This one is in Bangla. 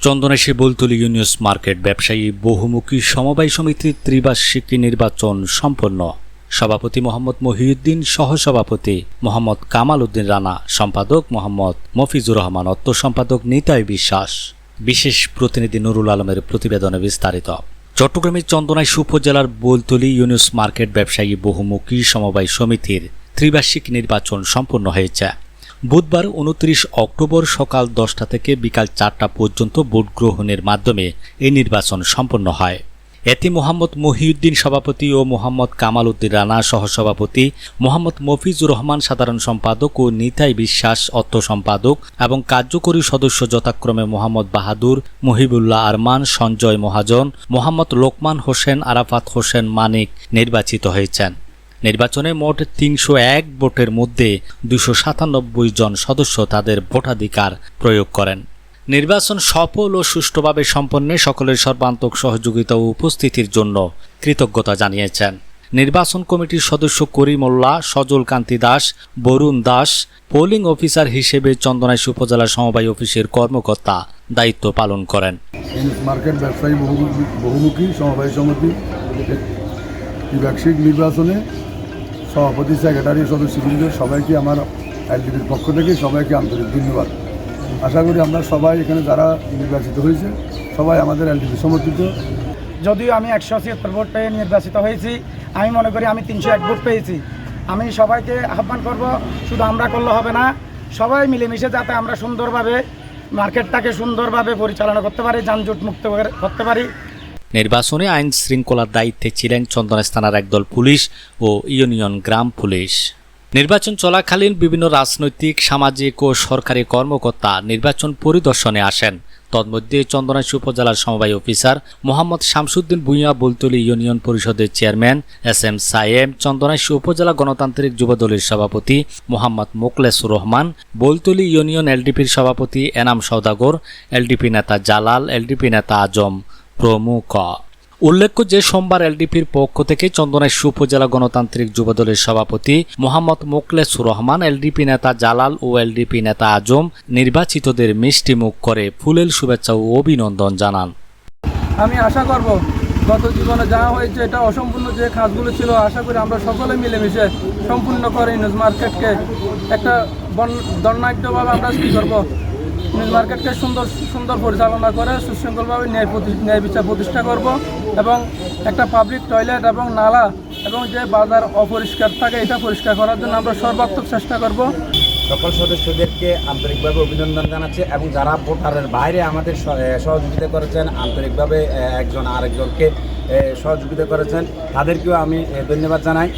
চন্দনেশী বলতলি ইউনিয়স মার্কেট ব্যবসায়ী বহুমুখী সমবায় সমিতির ত্রিবার্ষিকী নির্বাচন সম্পন্ন। সভাপতি মোহাম্মদ মহিউদ্দিন সহসভাপতি মোহাম্মদ কামাল উদ্দিন রানা, সম্পাদক মোহাম্মদ মফিজুর রহমান অত্ত সম্পাদক নিতাই বিশ্বাস। বিশেষ প্রতিনিধি নুরুল আলমের প্রতিবেদনে বিস্তারিত। চট্টগ্রামের চন্দনাইশ উপজেলার বলতলি ইউনিয়স মার্কেট ব্যবসায়ী বহুমুখী সমবায় সমিতির ত্রিবার্ষিক নির্বাচন সম্পন্ন হয়েছে। বুধবার উনত্রিশ অক্টোবর সকাল দশটা থেকে বিকাল চারটা পর্যন্ত ভোট গ্রহণের মাধ্যমে এই নির্বাচন সম্পন্ন হয়। এতে মোহাম্মদ মহিউদ্দিন সভাপতি ও মোহাম্মদ কামাল উদ্দিন রানা সহসভাপতি, মোহাম্মদ মফিজুর রহমান সাধারণ সম্পাদক ও নিতাই বিশ্বাস অর্থ সম্পাদক এবং কার্যকরী সদস্য যথাক্রমে মোহাম্মদ বাহাদুর, মহিবুল্লাহ আরমান, সঞ্জয় মহাজন, মোহাম্মদ লোকমান হোসেন, আরাফাত হোসেন মানিক নির্বাচিত হয়েছেন। নির্বাচনে মোট তিনশো এক ভোটের মধ্যে দুশো সাতানব্বই জন সদস্য তাদের ভোটাধিকার প্রয়োগ করেন। নির্বাচন সফল ও সুষ্ঠুভাবে সম্পন্নে সকলের সর্বান্তক সহযোগিতা ও উপস্থিতির জন্য কৃতজ্ঞতা জানিয়েছেন। নির্বাচন কমিটির সদস্য করিমোল্লা সজল কান্তি দাস, বরুণ দাস, পোলিং অফিসার হিসেবে চন্দনাইশ উপজেলা সমবায় অফিসের কর্মকর্তা দায়িত্ব পালন করেন। মার্কেট ব্যবসায়ী বহুমুখী সমবায় সমিতি নির্বাচনে সভাপতি সেক্রেটারি সদস্যবৃন্দ সবাইকে আমার এলডিপির পক্ষ থেকে সবাইকে আন্তরিক ধন্যবাদ। আশা করি আমরা সবাই এখানে যারা নির্বাচিত হয়েছে, সবাই আমাদের এলডিপি সমর্থিত। যদিও আমি একশো ছিয়াত্তর ভোট পেয়ে নির্বাচিত হয়েছি, আমি মনে করি আমি তিনশো এক ভোট পেয়েছি। আমি সবাইকে আহ্বান করব, শুধু আমরা করলে হবে না, সবাই মিলেমিশে যাতে আমরা সুন্দরভাবে মার্কেটটাকে সুন্দরভাবে পরিচালনা করতে পারি, যানজট মুক্ত করতে পারি। নির্বাচনে আইন শৃঙ্খলার দায়িত্বে ছিলেন চন্দনাইশ থানার একদল পুলিশ ও ইউনিয়ন গ্রাম পুলিশ। নির্বাচন চলাকালীন বিভিন্ন রাজনৈতিক, সামাজিক ও সরকারি কর্মকর্তা নির্বাচন পরিদর্শনে আসেন। তন্মধ্যে চন্দনাইশ উপজেলার সমবায় অফিসার মোহাম্মদ শামসুদ্দিন ভূঁইয়া, বলতলি ইউনিয়ন পরিষদের chairman S M Sayem Chandanaish উপজেলা গণতান্ত্রিক যুবদলের সভাপতি মোহাম্মদ মোকলেসুর রহমান, বলতলি ইউনিয়ন এলডিপির সভাপতি এনাম সৌদাগর এলডিপি নেতা জালাল, এলডিপি নেতা আজম। প্রমুখ। উল্লেখ্য যে সোমবার এলডিপির পক্ষ থেকে চন্দনাইশ উপজেলা গণতান্ত্রিক যুবদলের সভাপতি মোহাম্মদ মোকলেসুর রহমান, এলডিপি নেতা জালাল ও এলডিপি নেতা আজম নির্বাচিতদের মিষ্টি মুখ করে ফুলেল শুভেচ্ছা ও অভিনন্দন জানান। আমি আশা করব গত জীবনে যা হয়েছে এটা অসম্পূর্ণ যে কাজগুলো ছিল, আশা করি আমরা সকলে মিলেমিশে সম্পূর্ণ করে নিউজ মার্কেটকে একটা দণ্ডাঢ্যভাবে আমরা কী করব। নিউজ মার্কেটকে সুন্দর সুন্দর পরিচালনা করে সুশৃঙ্খলভাবে ন্যায় ন্যায় বিচার প্রতিষ্ঠা করব এবং একটা পাবলিক টয়লেট এবং নালা এবং যে বাজার অপরিষ্কার থাকে এটা পরিষ্কার করার জন্য আমরা সর্বাত্মক চেষ্টা করব। সকল সদস্যদেরকে আন্তরিকভাবে অভিনন্দন জানাচ্ছি এবং যারা ভোটারের বাইরে আমাদের সহযোগিতা করেছেন, আন্তরিকভাবে একজন আরেকজনকে সহযোগিতা করেছেন, তাদেরকেও আমি ধন্যবাদ জানাই।